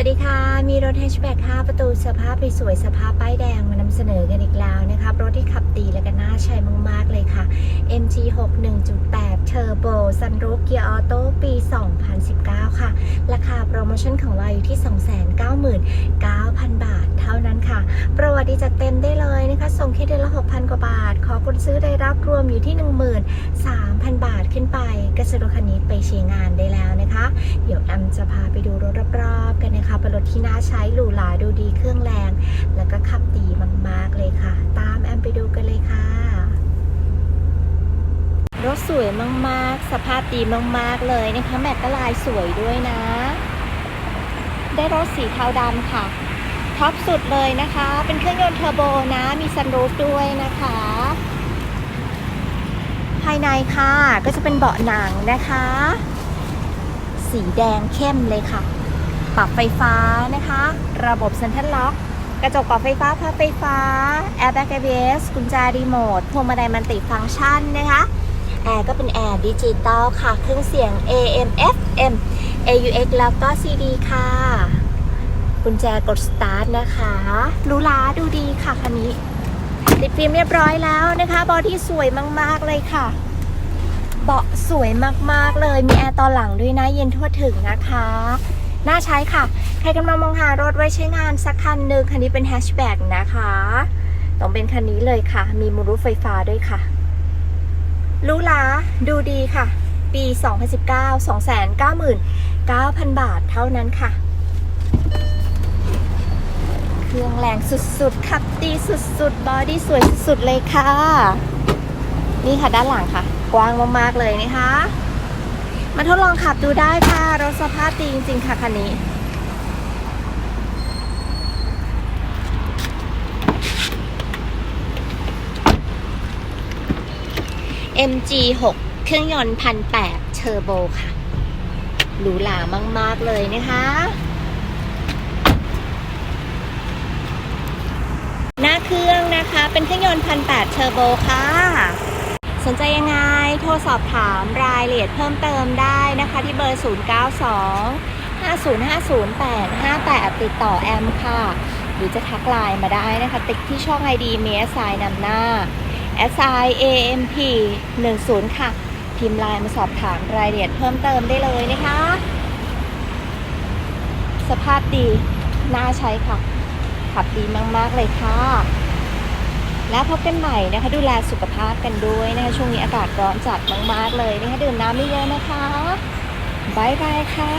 วัสดีค่ะ มีรถแฮชแบ็ก5ประตูสภาพสวยสภาพป้ายแดงมานำเสนอกันอีกแล้วนะครับ รถที่ขับตีและก็น่าใช้มาก ๆ เลยค่ะ MG6 1.8 Turbo Sunroof Gear Auto ปี 2019 ค่ะ ราคาโปรโมชั่นของเราอยู่ที่ 299,000 บาทเท่านั้นค่ะ ประวัติจัดเต็มได้เลยนะคะ ส่งแค่เดือนละ 6,000 กว่าบาท ขอคนซื้อได้รับรวมอยู่ที่ 13,000 บาทขึ้นไปก็ซื้อรถคันนี้ไปใช้งานได้แล้วนะคะ เดี๋ยว ที่น่าใช้หรูหราดูดีเครื่องแรง แล้วก็ขับดีมาก ๆ เลยค่ะ ตามแอมไปดูกันเลยค่ะ รถสวยมาก ๆ สภาพดีมาก ๆ เลยนะคะ แม็กก็ลายสวยด้วยนะ ได้รถสีเทาดำค่ะ ท็อปสุดเลยนะคะ เป็นเครื่องยนต์เทอร์โบนะ มีซันรูฟด้วยนะคะภายในค่ะก็จะเป็นเบาะหนังนะคะ สีแดงเข้มเลยค่ะ ปรับไฟฟ้านะคะ ระบบเซ็นทรัลล็อก กระจกปรับไฟฟ้าพับไฟฟ้าแอร์แบ็ก ABS กุญแจรีโมทพวงมาลัยมันติฟังก์ชันนะคะแอร์ก็เป็นแอร์ดิจิตอลค่ะ เครื่องเสียง AM FM AUX แล้วก็ CD ค่ะ กุญแจกดสตาร์ทนะคะหรูหราดูดีค่ะคันนี้ ติดฟิล์มเรียบร้อยแล้วนะคะ บอดี้สวยมาก ๆ เลยค่ะ เบาะสวยมาก ๆ เลย มีแอร์ตอนหลังด้วยนะ เย็นทั่วถึงนะคะ น่าใช้ค่ะ ใครกำลังมองหารถไว้ใช้งานสักคันหนึ่งคันนี้เป็นแฮชแบ็กนะคะ ต้องเป็นคันนี้เลยค่ะ มีมูลรุไฟฟ้าด้วยค่ะหรูหราดูดีค่ะ ปี 2019 299,000 บาทเท่านั้นค่ะ เครื่องแรงสุดๆ ขับดีสุดๆ บอดี้สวยสุดๆ เลยค่ะ นี่ค่ะด้านหลังค่ะ กว้างมากๆ เลยนะคะ มาทดลองขับดูได้ค่ะ รถสภาพดีจริง ๆ ค่ะคันนี้ MG6 เครื่องยนต์พันแปดเทอร์โบค่ะหรูหรามาก ๆ เลยนะคะหน้าเครื่องนะคะ เป็นเครื่องยนต์พันแปดเทอร์โบค่ะ สนใจยังไง โทรสอบถามรายละเอียดเพิ่มเติมได้นะคะที่เบอร์ 092 5050858 ติดต่อแอมค่ะ หรือจะทักไลน์มาได้นะคะ ติ๊กที่ช่อง ID มี SI นำหน้า SI AMP 10ค่ะ พิมพ์ไลน์มาสอบถามรายละเอียดเพิ่มเติมได้เลยนะคะ สภาพดี น่าใช้ค่ะ ขับดีมาก ๆ เลยค่ะ แล้วพบกันใหม่นะคะดูแลสุขภาพกันด้วยนะคะช่วงนี้อากาศร้อนจัดมากๆเลยนะคะดื่มน้ำไม่เยอะนะคะบายบายค่ะ